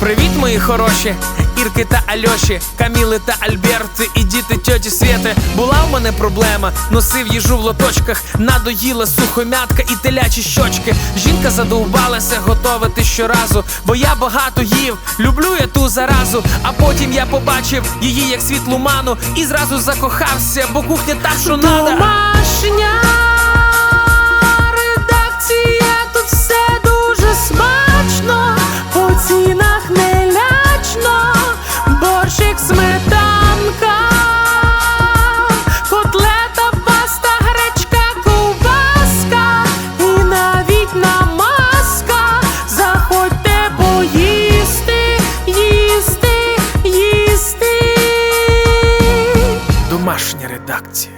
Привіт, мої хороші, Ірки та Альоші, Каміли та Альберти і діти тьоті Свєти. Була в мене проблема, носив їжу в лоточках, надоїла сухомятка і телячі щочки. Жінка задовбалася готовити щоразу, бо я багато їв, люблю я ту заразу. А потім я побачив її як світлу ману і зразу закохався, бо кухня та що надо. Домашня борщик, сметанка, котлета, паста, гречка, ковбаска і навіть намазка. Заходьте поїсти, їсти, їсти. Домашня редакція.